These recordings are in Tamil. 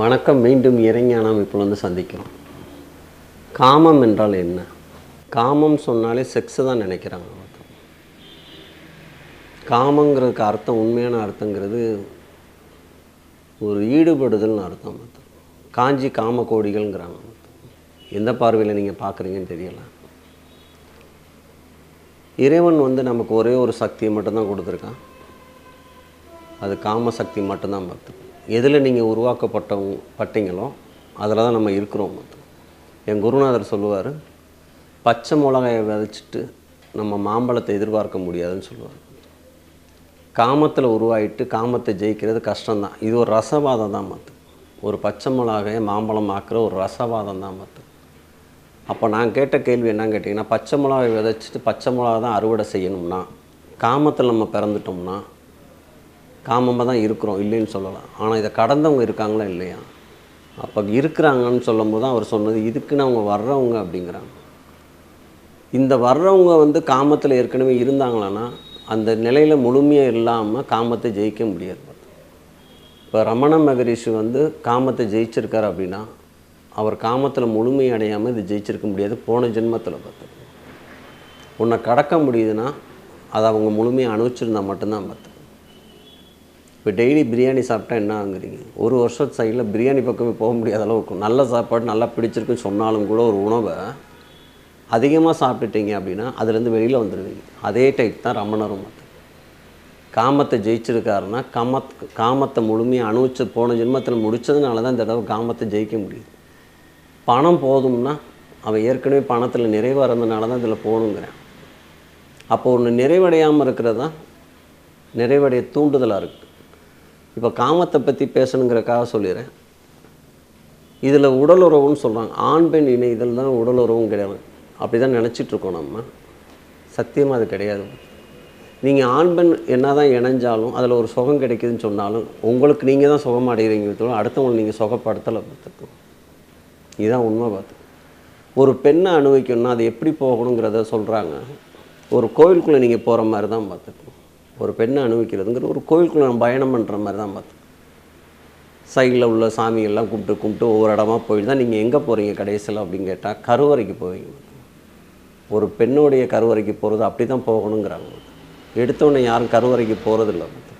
வணக்கம் மீண்டும் இறைஞானம் இப்போ வந்து சந்திக்கிறோம். காமம் என்றால் என்ன? காமம் சொன்னாலே செக்ஸு தான் நினைக்கிறாங்க காமங்கிறதுக்கு அர்த்தம் உண்மையான அர்த்தங்கிறது ஒரு ஈடுபடுதல்னு அர்த்தம் மக்கள். காஞ்சி காம கோடிகள்ங்கிறாங்க எந்த பார்வையில் நீங்கள் பார்க்குறீங்கன்னு தெரியல. இறைவன் வந்து நமக்கு ஒரே ஒரு சக்தியை மட்டும்தான் கொடுத்துருக்கான். அது காம சக்தி மட்டும்தான் பக்தம் எதில் நீங்கள் உருவாக்கப்பட்டவங்க பட்டீங்களோ அதில் தான் நம்ம இருக்கிறோம். என் குருநாதர் சொல்லுவார் பச்சை மிளகாயை விதைச்சிட்டு நம்ம மாம்பழத்தை எதிர்பார்க்க முடியாதுன்னு சொல்லுவார். காமத்தில் உருவாயிட்டு காமத்தை ஜெயிக்கிறது கஷ்டம்தான். இது ஒரு ரசவாதம் தான் மற்ற ஒரு பச்சை மிளகாயை மாம்பழம் ஆக்குற ஒரு ரசவாதம் தான் மற்ற அப்போ நான் கேட்ட கேள்வி என்னன்னு கேட்டிங்கன்னா பச்சை மிளகாய் விதைச்சிட்டு பச்சை மிளகா தான் அறுவடை செய்யணும்னா காமத்தில் நம்ம பிறந்துட்டோம்னா காமமாக தான் இருக்கிறோம் இல்லைன்னு சொல்லலாம். ஆனால் இதை கடந்தவங்க இருக்காங்களா இல்லையா? அப்போ இருக்கிறாங்கன்னு சொல்லும்போது தான் அவர் சொன்னது இதுக்குன்னு அவங்க வர்றவங்க அப்படிங்கிறாங்க. இந்த வர்றவங்க வந்து காமத்தில் ஏற்கனவே இருந்தாங்களான்னா அந்த நிலையில் முழுமையாக இல்லாமல் காமத்தை ஜெயிக்க முடியாது. இப்போ ரமண மகரிஷி வந்து காமத்தை ஜெயிச்சிருக்கார் அப்படின்னா அவர் காமத்தில் முழுமை அடையாமல் இது ஜெயிச்சிருக்க முடியாது போன ஜென்மத்தில் பார்த்து. உன்னை கடக்க முடியுதுன்னா அதை அவங்க முழுமையாக அனுபவிச்சிருந்தா மட்டும்தான் பார்த்து. இப்போ டெய்லி பிரியாணி சாப்பிட்டா என்ன ஆகுறீங்க ஒரு வருஷத்து சைடில் பிரியாணி பக்கமே போக முடியாத அளவு இருக்கும் நல்ல சாப்பாடு நல்லா பிடிச்சிருக்குன்னு சொன்னாலும் கூட ஒரு உணவை அதிகமாக சாப்பிட்டுட்டீங்க அப்படின்னா அதுலேருந்து வெளியில் வந்துடுவீங்க. அதே டைப் தான் ரமணரும் மற்ற காமத்தை ஜெயிச்சிருக்காருன்னா காமத் காமத்தை முழுமையாக அணுவிச்சு போன ஜென்மத்தில் முடித்ததுனால தான் இந்த தடவை காமத்தை ஜெயிக்க முடியுது. பணம் போதும்னா அவன் ஏற்கனவே பணத்தில் நிறைவாக இருந்ததுனால தான் இதில் போகணுங்கிறேன். அப்போ ஒன்று நிறைவடையாமல் இருக்கிறது தான் நிறைவடைய தூண்டுதலாக இருக்குது இப்போ காமத்தை பற்றி பேசணுங்கிறக்காக சொல்லிடுறேன் இதில் உடல் உறவுன்னு சொல்கிறாங்க ஆண் பெண் இணைதல் தான் உடலுறவும் கிடையாது. அப்படி தான் நினச்சிட்ருக்கோம் நம்ம. சத்தியமாக அது கிடையாது. நீங்கள் ஆண் பெண் என்ன தான் இணைஞ்சாலும் அதில் ஒரு சுகம் கிடைக்குதுன்னு சொன்னாலும் உங்களுக்கு நீங்கள் தான் சுகம் அடைகிறீங்க அடுத்தவங்களை நீங்கள் சுகப்படுத்தலை பார்த்துக்கணும் இதுதான் உண்மை பார்த்து. ஒரு பெண்ணை அனுபவிக்கணும்னா அது எப்படி போகணுங்கிறத சொல்கிறாங்க ஒரு கோவிலுக்குள்ளே நீங்கள் போகிற மாதிரி தான் பார்த்துக்கணும் ஒரு பெண்ணை அனுபவிக்கிறதுங்கிற ஒரு கோயிலுக்குள்ளே நம்ம பயணம் பண்ணுற மாதிரி தான் பார்த்து. சைடில் உள்ள சாமியெல்லாம் கும்பிட்டு கும்பிட்டு ஒவ்வொரு இடமா போயிட்டு தான் நீங்கள் எங்கே போகிறீங்க கடைசியில் அப்படின்னு கேட்டால் கருவறைக்கு போவீங்க. ஒரு பெண்ணுடைய கருவறைக்கு போகிறது அப்படி தான் போகணுங்கிறாங்க. எடுத்தோடனே யாரும் கருவறைக்கு போகிறதில்ல பார்த்து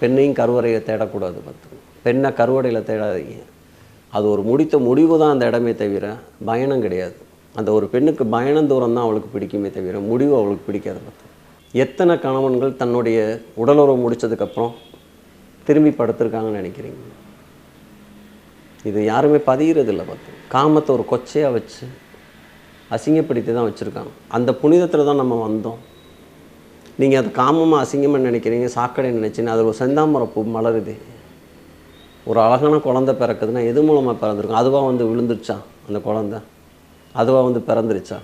பெண்ணையும் கருவறையை தேடக்கூடாது பார்த்து. பெண்ணை கருவறையில் தேடாதீங்க. அது ஒரு முடித்த முடிவு தான் அந்த இடமே தவிர பயணம் கிடையாது. அந்த ஒரு பெண்ணுக்கு பயணம் தூரம் தான் அவளுக்கு பிடிக்குமே தவிர முடிவு அவளுக்கு பிடிக்காது பார்த்து. எத்தனை கணவன்கள் தன்னுடைய உடலுறவு முடித்ததுக்கப்புறம் திரும்பி படுத்திருக்காங்கன்னு நினைக்கிறீங்க? இது யாருமே பதிகிறதில்ல பார்த்து. காமத்தை ஒரு கொச்சையாக வச்சு அசிங்கப்படுத்தி தான் வச்சுருக்காங்க. அந்த புனிதத்தில் தான் நம்ம வந்தோம். நீங்கள் அது காமமாக அசிங்கமாக நினைக்கிறீங்க சாக்கடை நினச்சின்னு அது ஒரு செந்தாமரை பூ மலருது. ஒரு அழகான குழந்தை பிறக்குதுன்னா எது மூலமாக பிறந்திருக்கும்? அதுவாக வந்து விழுந்துருச்சா அந்த குழந்த? அதுவாக வந்து பிறந்துருச்சா?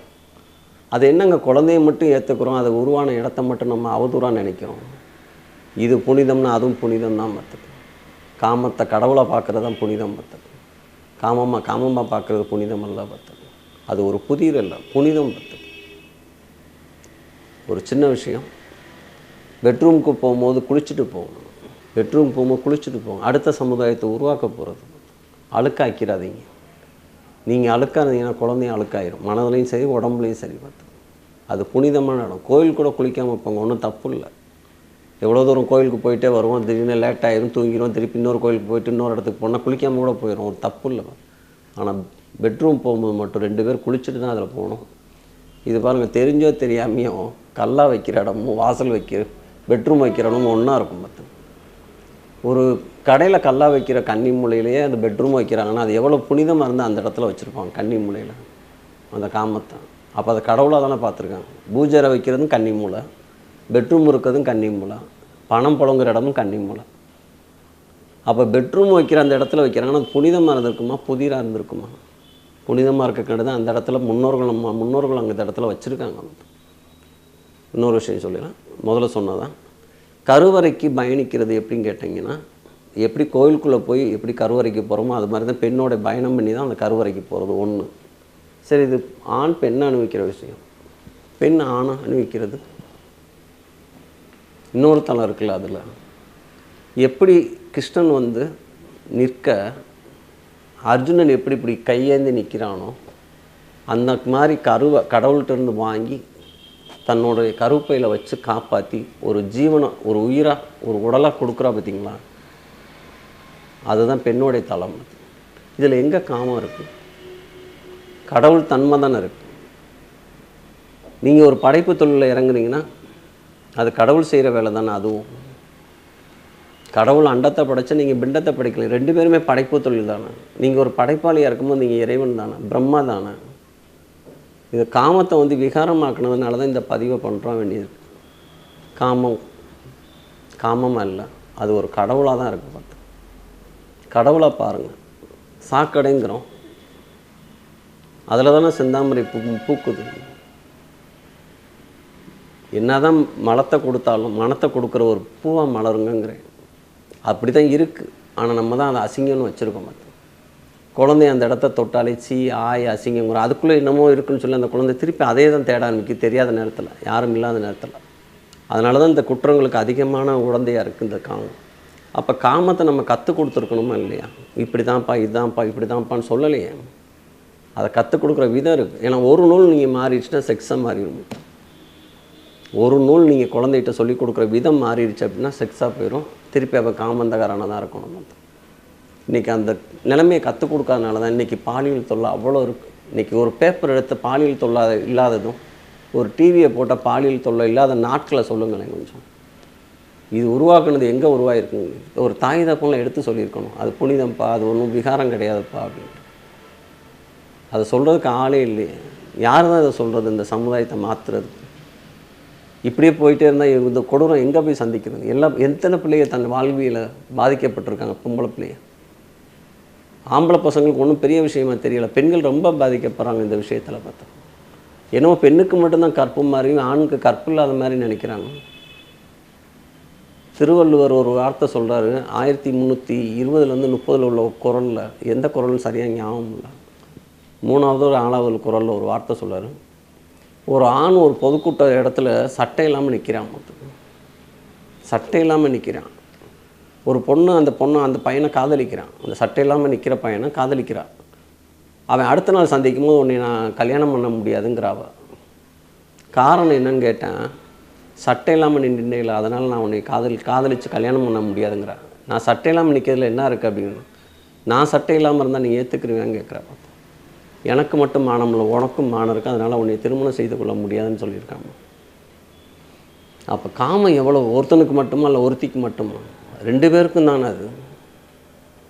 அது என்னங்க குழந்தைய மட்டும் ஏற்றுக்கிறோம் அது உருவான இடத்த மட்டும் நம்ம அவதூறாக நினைக்கிறோம். இது புனிதம்னா அதுவும் புனிதம் தான் மற்றது காமத்தை கடவுளை பார்க்குறது தான் புனிதம் மற்றது காமமாக காமமாக பார்க்குறது புனிதம் அல்ல மற்றது அது ஒரு புதிர் அல்ல புனிதம் மற்றது ஒரு சின்ன விஷயம். பெட்ரூமுக்கு போகும்போது குளிச்சுட்டு போகணும். பெட்ரூம் போகும்போது குளிச்சுட்டு போகணும். அடுத்த சமுதாயத்தை உருவாக்க போகிறது அழுக்காக்கிறாதீங்க நீங்கள் அழுக்காதீங்கன்னா குழந்தையும் அழுக்காயிரும். மனதுலையும் சரி உடம்புலையும் சரி பார்த்து அது புனிதமான இடம். கோயில் கூட குளிக்காமல் போங்க ஒன்றும் தப்பு இல்லை. எவ்வளோ தூரம் கோயிலுக்கு போயிட்டே வருவோம். திடீர்னு லேட் ஆயிரும் தூங்கிடும் திருப்பி இன்னொரு கோயிலுக்கு போயிட்டு இன்னொரு இடத்துக்கு போனால் குளிக்காமல் கூட போயிடும் ஒரு தப்பு இல்லை. ஆனால் பெட்ரூம் போகும்போது மட்டும் ரெண்டு பேர் குளிச்சுட்டு தான் அதில் போகணும். இது பாருங்கள் தெரிஞ்சோ தெரியாமையோ கல்லா வைக்கிற இடமும் வாசல் வைக்கிற பெட்ரூம் வைக்கிற இடமும் ஒன்றா இருக்கும் பார்த்து. ஒரு கடையில் கல்லா வைக்கிற கன்னி மூலையிலேயே அந்த பெட்ரூம் வைக்கிறாங்கன்னா அது எவ்வளோ புனிதமாக இருந்தால் அந்த இடத்துல வச்சுருப்பாங்க கன்னி மூலையில். அந்த காமத்தை அப்போ அதை கடவுளாக தானே பார்த்துருக்காங்க. பூஜரை வைக்கிறதும் கன்னி மூலை பெட்ரூம் இருக்கிறதும் கன்னி மூலை பணம் புழங்குற இடமும் கன்னி மூலை அப்போ பெட்ரூம் வைக்கிற அந்த இடத்துல வைக்கிறாங்கன்னா புனிதமாக இருந்திருக்குமா? புதிராக இருந்திருக்குமா? புனிதமாக இருக்க தான் அந்த இடத்துல முன்னோர்கள் நம்ம முன்னோர்கள் அங்கே இந்த இடத்துல வச்சுருக்காங்க. இன்னொரு விஷயம் சொல்லிடலாம் முதல்ல சொன்னதான் கருவறைக்கு பயணிக்கிறது எப்படின்னு கேட்டிங்கன்னா எப்படி கோயிலுக்குள்ளே போய் எப்படி கருவறைக்கு போகிறோமோ அது மாதிரி தான் பெண்ணோட பயணம் பண்ணி தான் அந்த கருவறைக்கு போகிறது ஒன்று சரி இது ஆண் பெண்ணை அனுபவிக்கிற விஷயம். பெண் ஆணை அனுபவிக்கிறது இன்னொரு தளம் இருக்குல்ல அதில். எப்படி கிருஷ்ணன் வந்து நிற்க அர்ஜுனன் எப்படி இப்படி கையேந்தி நிற்கிறானோ அந்த மாதிரி கருவை கடவுள்கிட்ட இருந்து வாங்கி தன்னுடைய கருப்பையில் வச்சு காப்பாற்றி ஒரு ஜீவனை ஒரு உயிராக ஒரு உடலாக கொடுக்குறா பார்த்தீங்களா அதுதான் பெண்ணுடைய தளம். இதில் எங்கே காமம் இருக்குது கடவுள் தன்மை தானே இருக்குது நீங்கள் ஒரு படைப்பு தொழிலில் இறங்குனீங்கன்னா அது கடவுள் செய்கிற வேலை தானே அதுவும். கடவுள் அண்டத்தை படைச்சா நீங்கள் பிண்டத்தை படைக்கல ரெண்டு பேருமே படைப்பு தொழில் தானே. நீங்கள் ஒரு படைப்பாளியாக இருக்கும்போது நீங்கள் இறைவன் தானே பிரம்மா தானே. இது காமத்தை வந்து விகாரமாக்கினதுனால தான் இந்த பதிவை பண்ணுறோம் வேண்டியது காமம். காமமாக இல்லை அது ஒரு கடவுளாக தான் இருக்குது பார்த்து. கடவுளை பாருங்கள் சாக்கடைங்கிறோம். அதில் தானே செந்தாமரை பூ பூக்குது. என்னதான் மலத்தை கொடுத்தாலும் மனத்தை கொடுக்குற ஒரு பூவாக மலருங்கிறேன் அப்படி தான் இருக்குது ஆனால் நம்ம தான் அதை அசிங்கம்னு வச்சுருக்கோம் பார்த்து. குழந்தை அந்த இடத்த தொட்டாலே சீ ஆய் அசிங்கங்கிற அதுக்குள்ளே என்னமோ இருக்குன்னு சொல்லி அந்த குழந்தை திருப்பி அதே தான் தேட ஆரம்பிக்கும் தெரியாத நேரத்தில் யாரும் இல்லாத நேரத்தில். அதனால தான் இந்த குற்றங்களுக்கு அதிகமான உடந்தையாக இருக்குது இந்த காமம். அப்போ காமத்தை நம்ம கற்றுக் கொடுத்துருக்கணுமா இல்லையா? இப்படி தான்ப்பா இதுதான்ப்பா இப்படி தான்ப்பான்னு சொல்லலையே. அதை கற்றுக் கொடுக்குற விதம் இருக்குது ஏன்னா ஒரு நூல் நீங்கள் மாறிடுச்சுன்னா செக்ஸாக மாறிடும் ஒரு நூல் நீங்கள் குழந்தைகிட்ட சொல்லிக் கொடுக்குற விதம் மாறிடுச்சு அப்படின்னா செக்ஸாக போயிடும் திருப்பி அப்போ காமந்தகாரான தான் இருக்கணும் மொத்தம் இன்றைக்கி அந்த நிலைமையை கற்றுக் கொடுக்காதனால தான் இன்றைக்கி பாலியல் தொல்லை அவ்வளோ இருக்குது இன்றைக்கி ஒரு பேப்பர் எடுத்து பாலியல் தொல்லாத இல்லாததும் ஒரு டிவியை போட்ட பாலியல் தொல்லை இல்லாத நாட்களை சொல்லுங்களேன் கொஞ்சம். இது உருவாக்குனது எங்கே உருவாயிருக்குங்க ஒரு தாய் தப்பெல்லாம் எடுத்து சொல்லியிருக்கணும். அது புனிதம்ப்பா அது ஒன்றும் விகாரம் கிடையாதுப்பா அப்படின்னு. அதை சொல்கிறதுக்கு ஆளே இல்லையே. யார் தான் இதை சொல்கிறது இந்த சமுதாயத்தை மாற்றுறதுக்கு இப்படியே போயிட்டே இருந்தால் இந்த கொடூரம் எங்கே போய் சந்திக்கிறது? எல்லா எத்தனை பிள்ளைங்க தன் வாழ்வியில் பாதிக்கப்பட்டிருக்காங்க? பொம்பளை பிள்ளைய. ஆம்பளை பசங்களுக்கு ஒன்றும் பெரிய விஷயமா தெரியல. பெண்கள் ரொம்ப பாதிக்கப்படுறாங்க இந்த விஷயத்தில் பார்த்தா. ஏன்னா பெண்ணுக்கு மட்டும்தான் கற்பு மாதிரியும் ஆணுக்கு கற்பு இல்லாத மாதிரி நினைக்கிறாங்க. திருவள்ளுவர் ஒரு வார்த்தை சொல்கிறாரு ஆயிரத்தி முந்நூற்றி இருபதுலேருந்து முப்பதில் உள்ள குரலில் எந்த குரலும் சரியாக ஞாபகம் இல்லை. மூணாவது ஒரு ஆளாவது குரலில் ஒரு வார்த்தை சொல்றாரு. ஒரு ஆண் ஒரு பொதுக்கூட்ட இடத்துல சட்டை இல்லாமல் நிற்கிறான் சட்டை இல்லாமல் நிற்கிறான் ஒரு பொண்ணு அந்த பொண்ணு அந்த பையனை காதலிக்கிறான். அந்த சட்டை இல்லாமல் நிற்கிற பையனை காதலிக்கிறான் அவன் அடுத்த நாள் சந்திக்கும் போது உன்னை நான் கல்யாணம் பண்ண முடியாதுங்கிறாவ. காரணம் என்னன்னு கேட்டேன். சட்டை இல்லாமல் நின்றுல அதனால் நான் உன்னை காதல் காதலித்து கல்யாணம் பண்ண முடியாதுங்கிறா. நான் சட்டை இல்லாமல் நிற்கிறதுல என்ன இருக்குது அப்படின்னு. நான் சட்டை இல்லாமல் இருந்தால் நீ ஏற்றுக்குருவேன்னு கேட்குறா எனக்கு மட்டும் மானம் இல்லை உனக்கும் மானம் இருக்குது அதனால் உன்னை திருமணம் செய்து கொள்ள முடியாதுன்னு சொல்லியிருக்காங்க. அப்போ காமம் எவ்வளோ ஒருத்தனுக்கு மட்டுமா இல்லை ஒருத்திக்கு மட்டுமா? ரெண்டு பேருக்கும் தானே அது.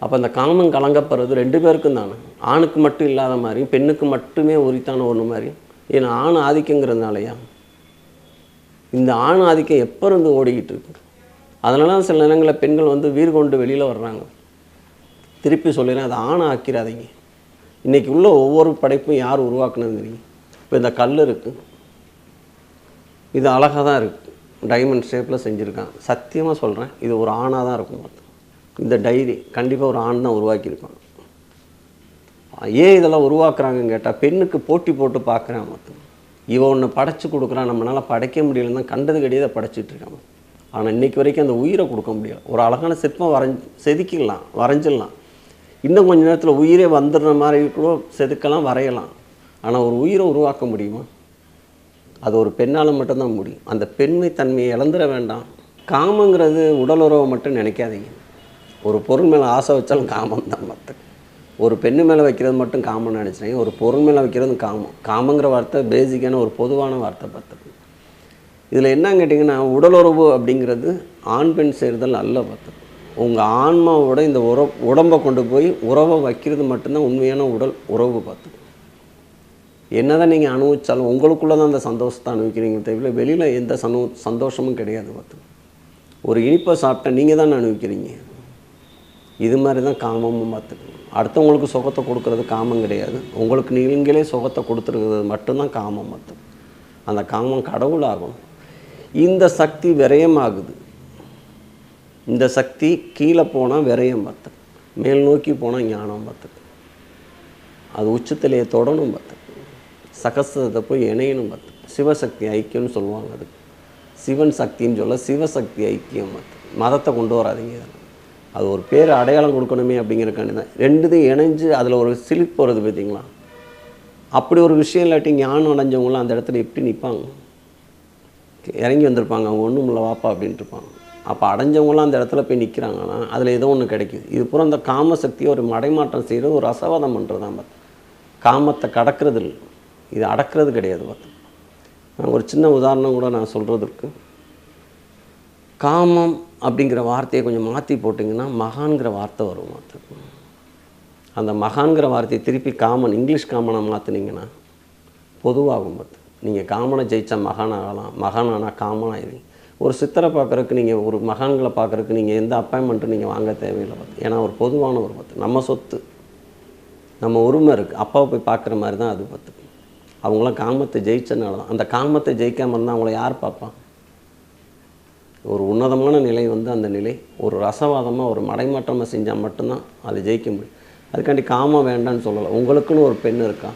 அப்போ அந்த காமம் கலங்கப்படுறது ரெண்டு பேருக்கும் தானே. ஆணுக்கு மட்டும் இல்லாத மாதிரி பெண்ணுக்கு மட்டுமே உரித்தான ஒன்று மாதிரி. ஏன்னா ஆண் ஆதிக்கங்கிறதுனாலயா? இந்த ஆண் ஆதிக்கம் எப்போ இருந்து ஓடிக்கிட்டு இருக்கு? அதனால தான் சில நேரங்களில் பெண்கள் வந்து வீர் கொண்டு வெளியில் வர்றாங்க. திருப்பி சொல்லிடுறேன் அதை ஆணை ஆக்கிடாதீங்க இன்றைக்கி உள்ள ஒவ்வொரு படைப்பும் யார் உருவாக்குனதுங்கிறீங்க இப்போ இந்த கல் இருக்குது இது அழகாக தான் இருக்குது டைமண்ட் ஷேப்பில் செஞ்சுருக்கான். சத்தியமாக சொல்கிறேன் இது ஒரு ஆணாக தான் இருக்கும் பார்த்து. இந்த டைரி கண்டிப்பாக ஒரு ஆண் தான் உருவாக்கியிருப்பான். ஏன் இதெல்லாம் உருவாக்குறாங்கன்னு கேட்டால் பெண்ணுக்கு போட்டி போட்டு பார்க்குறான் மொத்தம் இவன் ஒன்று படைச்சி கொடுக்குறான் நம்மளால் படைக்க முடியலன்னு தான் கண்டது கிடையாது படைச்சிட்டு இருக்கான் ஆனால் இன்னைக்கு வரைக்கும் அந்த உயிரை கொடுக்க முடியல. ஒரு அழகான சிற்பம் வரைஞ்சி செதுக்கிடலாம் வரைஞ்சிடலாம். இன்னும் கொஞ்ச நேரத்தில் உயிரே வந்துடுற மாதிரி கூட செதுக்கலாம் வரையலாம். ஆனால் ஒரு உயிரை உருவாக்க முடியுமா? அது ஒரு பெண்ணால் மட்டும்தான் முடியும். அந்த பெண்மை தன்மையை இழந்துட வேண்டாம். காமங்கிறது உடல் உறவை மட்டும் நினைக்காதீங்க. ஒரு பொருள் மேலே ஆசை வச்சாலும் காமம் தான் மற்ற ஒரு பெண்ணு மேலே வைக்கிறது மட்டும் காமம்னு நினச்சினாங்க ஒரு பொருள் மேலே வைக்கிறது காமம். காமங்கிற வார்த்தை பேசிக்கான ஒரு பொதுவான வார்த்தை பார்த்துக்கு இதில் என்ன கேட்டிங்கன்னா உடலுறவு அப்படிங்கிறது ஆண் பெண் சேர்தல் அல்ல பார்த்துக்கு உங்கள் ஆன்மாவோட இந்த உற உடம்பை கொண்டு போய் உறவை வைக்கிறது மட்டும்தான் உண்மையான உடல் உறவு பார்த்து. என்னதான் நீங்கள் அனுபவித்தாலும் உங்களுக்குள்ளே தான் அந்த சந்தோஷத்தை அனுபவிக்கிறீங்க தவிர வெளியில் எந்த சந்தோ சந்தோஷமும் கிடையாது பார்த்து. ஒரு இனிப்பை சாப்பிட்டா நீங்கள் தான் அனுபவிக்கிறீங்க. இது மாதிரி தான் காமமும் பார்த்துக்கணும் அடுத்தவங்களுக்கு சுகத்தை கொடுக்கறது காமம் கிடையாது. உங்களுக்கு நீங்களே சுகத்தை கொடுத்துருக்கிறது மட்டும்தான் காமம் மட்டும் அந்த காமம் கடவுளாகும் இந்த சக்தி விரயமாகுது. இந்த சக்தி கீழே போனால் விரயம் பார்த்து மேல் நோக்கி போனால் ஞானம் பார்த்து அது உச்சத்திலேயே தொடணும் பார்த்து சகசத்தை போய் இணையணும் பார்த்து சிவசக்தி ஐக்கியம்னு சொல்லுவாங்க அது சிவன் சக்தின்னு சொல்ல சிவசக்தி ஐக்கியம் பார்த்து மதத்தை கொண்டு வராதீங்க அது ஒரு பேர் அடையாளம் கொடுக்கணுமே அப்படிங்கிறக்காண்டி தான். ரெண்டுத்தையும் இணைஞ்சு அதில் ஒரு சிலிப் போகிறது பார்த்தீங்களா? அப்படி ஒரு விஷயம் இல்லாட்டி ஞானம் அடைஞ்சவங்களாம் அந்த இடத்துல எப்படி நிற்பாங்க இறங்கி வந்திருப்பாங்க. அவங்க ஒன்றும் இல்லை வாப்பா அப்படின்ட்டு இருப்பாங்க. அப்போ அடைஞ்சவங்களாம் அந்த இடத்துல போய் நிற்கிறாங்கன்னா அதில் ஏதோ ஒன்று கிடைக்குது. இது பூரா அந்த காமசக்தியை ஒரு மடைமாற்றம் செய்கிறது ஒரு ரசவாதம் பண்ணுறது தான் பார்த்து காமத்தை கடக்கிறது இல்லை. இது அடக்கிறது கிடையாது பார்த்து நான் ஒரு சின்ன உதாரணம் கூட நான் சொல்கிறதுக்கு காமம் அப்படிங்கிற வார்த்தையை கொஞ்சம் மாற்றி போட்டிங்கன்னா மகான்கிற வார்த்தை வரும் பார்த்து அந்த மகான்கிற வார்த்தையை திருப்பி காமன் இங்கிலீஷ் காமனை மாற்றினீங்கன்னா பொதுவாகும் பார்த்து நீங்கள் காமனை ஜெயித்தா மகான் ஆகலாம் மகான் ஆனால் காமன் ஒரு சித்தரை பார்க்குறக்கு நீங்கள் ஒரு மகான்களை பார்க்குறக்கு நீங்கள் எந்த அப்பாயின்மெண்ட்டும் நீங்கள் வாங்க தேவையில்லை பார்த்து. ஏன்னா ஒரு பொதுவான ஒரு பார்த்து. நம்ம சொத்து நம்ம உரிமை இருக்குது அப்பாவை போய் பார்க்குற மாதிரி தான் அது பார்த்து. அவங்களாம் காமத்தை ஜெயிச்சனால தான். அந்த காமத்தை ஜெயிக்காமல் இருந்தால் அவங்கள யார் பார்ப்பான் ஒரு உன்னதமான நிலை வந்து அந்த நிலை. ஒரு ரசவாதமாக ஒரு மடைமாற்றமாக செஞ்சால் மட்டும்தான் அதை ஜெயிக்க முடியும். அதுக்காண்டி காமம் வேண்டாம்னு சொல்லலை. உங்களுக்குன்னு ஒரு பெண் இருக்கா?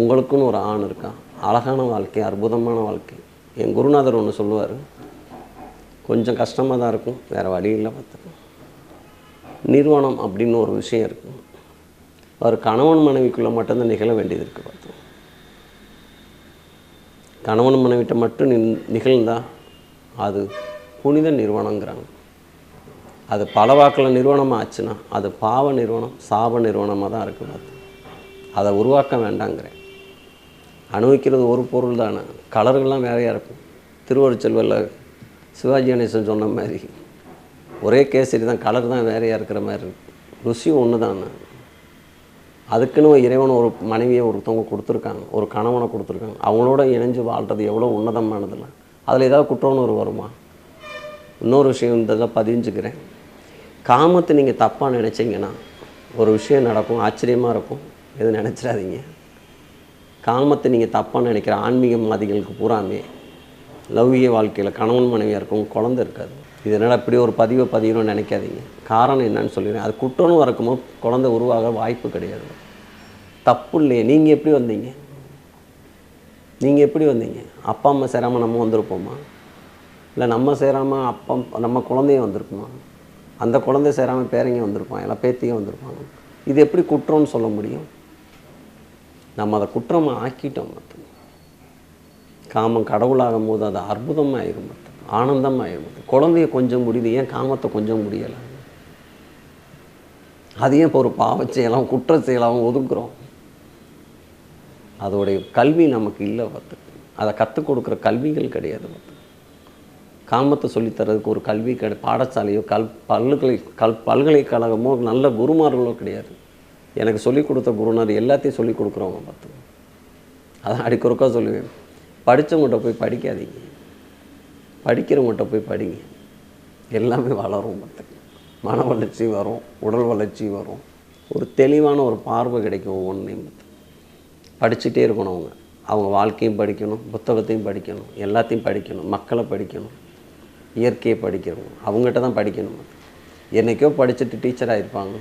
உங்களுக்குன்னு ஒரு ஆண் இருக்கா? அழகான வாழ்க்கை அற்புதமான வாழ்க்கை. என் குருநாதர் ஒன்று சொல்லுவார் கொஞ்சம் கஷ்டமாக தான் இருக்கும் வேறு வழி இல்லை பார்த்துக்கோ. நிறுவனம் அப்படின்னு ஒரு விஷயம் இருக்கும் அவர் கணவன் மனைவிக்குள்ளே மட்டும்தான் நிகழ வேண்டியது இருக்குது பார்த்து கணவன் மனைவிட்ட மட்டும் நின் நிகழ்ந்தா அது புனித நிறுவனங்கிறாங்க அது பல வாக்கில் நிறுவனமாக ஆச்சுன்னா அது பாவ நிறுவனம் சாப நிறுவனமாக தான் இருக்குது பார்த்து அதை உருவாக்க வேண்டாங்கிறேன். அனுபவிக்கிறது ஒரு பொருள் தானே. கலர்கள்லாம் வேறையாக இருக்கும். திருவருச்செல்வரில் சிவாஜி கணேசன் சொன்ன மாதிரி ஒரே கேசரி தான் கலர் தான் வேறையாக இருக்கிற மாதிரி இருக்கு. ருசியும் ஒன்று தானே. அதுக்குன்னு இறைவன் ஒரு மனைவியை ஒருத்தவங்க கொடுத்துருக்காங்க ஒரு கணவனை கொடுத்துருக்காங்க. அவங்களோட இணைஞ்சு வாழ்கிறது எவ்வளோ உன்னதமானதில்ல அதில் ஏதாவது குற்றம்னு வருமா? இன்னொரு விஷயம் இந்த இதில் பதிஞ்சுக்கிறேன். காமத்தை நீங்கள் தப்பாக நினச்சிங்கன்னா ஒரு விஷயம் நடக்கும் ஆச்சரியமாக இருக்கும். எதுவும் நினச்சிடாதீங்க. காமத்தை நீங்கள் தப்பாக நினைக்கிற ஆன்மீகவாதிகளுக்கு பூராமே லௌகிய வாழ்க்கையில் கணவன் மனைவியாக இருக்கும் குழந்தை இருக்காது. இதனால் இப்படி ஒரு பதிவை பதியணும்னு நினைக்காதீங்க. காரணம் என்னன்னு சொல்லிடுறேன். அது குற்றம்னு வரக்குமோ குழந்தை உருவாக வாய்ப்பு கிடையாது. தப்பு இல்லையே. நீங்கள் எப்படி வந்தீங்க? நீங்கள் எப்படி வந்தீங்க? அப்பா அம்மா சேராமல் நம்ம வந்திருப்போமா? இல்லை நம்ம சேராமல் அப்பா நம்ம குழந்தைய வந்திருக்குமா? அந்த குழந்தை சேராமல் பேரங்க வந்திருப்பான் எல்லாம் பேத்தியும் வந்திருப்பாங்க. இது எப்படி குற்றம்னு சொல்ல முடியும்? நம்ம அதை குற்றமாக ஆக்கிட்டோம் மற்ற காமம் கடவுளாகும் போது அது அற்புதமாயிரும் மற்ற ஆனந்தமாயிரும் மற்ற குழந்தைய கொஞ்சம் முடியுது ஏன் காமத்தை கொஞ்சம் முடியலை? அது ஏன் இப்போ ஒரு பாவச் செயலாம் குற்ற செயலாகவும் ஒதுக்குறோம்? அதோடைய கல்வி நமக்கு இல்லை பார்த்து அதை கற்றுக் கொடுக்குற கல்விகள் கிடையாது பார்த்து காமத்தை சொல்லித்தரதுக்கு ஒரு கல்வி கிடை பாடசாலையோ கல் பல்கலை கல் பல்கலைக்கழகமோ நல்ல குருமார்களோ கிடையாது. எனக்கு சொல்லிக் கொடுத்த குருநார் எல்லாத்தையும் சொல்லிக் கொடுக்குறவங்க பார்த்து. அதான் அடிக்கொருக்கா சொல்லுவேன். படித்தவங்கள்ட்ட போய் படிக்காதீங்க. படிக்கிறவங்கள்ட்ட போய் படிங்க. எல்லாமே வளரும் பார்த்துக்க மன வளர்ச்சி வரும் உடல் வளர்ச்சி வரும். ஒரு தெளிவான ஒரு பார்வை கிடைக்கும் ஒவ்வொன்றையும் பார்த்து. படிச்சுட்டே இருக்கணும் அவங்க. அவங்க வாழ்க்கையும் படிக்கணும் புத்தகத்தையும் படிக்கணும் எல்லாத்தையும் படிக்கணும் மக்களை படிக்கணும் இயற்கையை படிக்கணும். அவங்ககிட்ட தான் படிக்கணும். என்றைக்கோ படிச்சுட்டு டீச்சராக இருப்பாங்க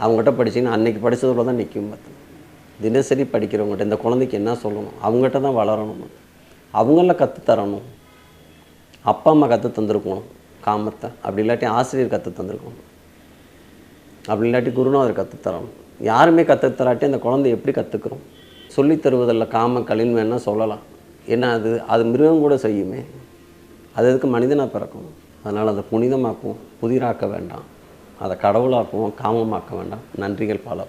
அவங்ககிட்ட படிச்சிங்கன்னா அன்றைக்கி படித்ததோட தான் நிற்கும் பார்த்து. தினசரி படிக்கிறவங்ககிட்ட இந்த குழந்தைக்கு என்ன சொல்லணும்? அவங்ககிட்ட தான் வளரணும். அவங்கள கற்றுத்தரணும் அப்பா அம்மா கற்று தந்திருக்கணும். காமத்தை. அப்படி இல்லாட்டி ஆசிரியர் கற்று தந்திருக்கணும். அப்படி இல்லாட்டி குருநாதர் கற்றுத்தரணும் யாருமே கற்றுத்தராட்டி அந்த குழந்தை எப்படி கற்றுக்குறோம் சொல்லித்தருவதில் காம கலின் வேணால் சொல்லலாம்? ஏன்னா அது? அது மிருகம் கூட செய்யுமே. அது எதுக்கு மனிதனாக பிறக்கணும்? அதனால் அதை புனிதமாக்கும் புதிராக்க வேண்டாம். அதை கடவுளாக்குவோம் காமமாக்க வேண்டாம். நன்றிகள் பல.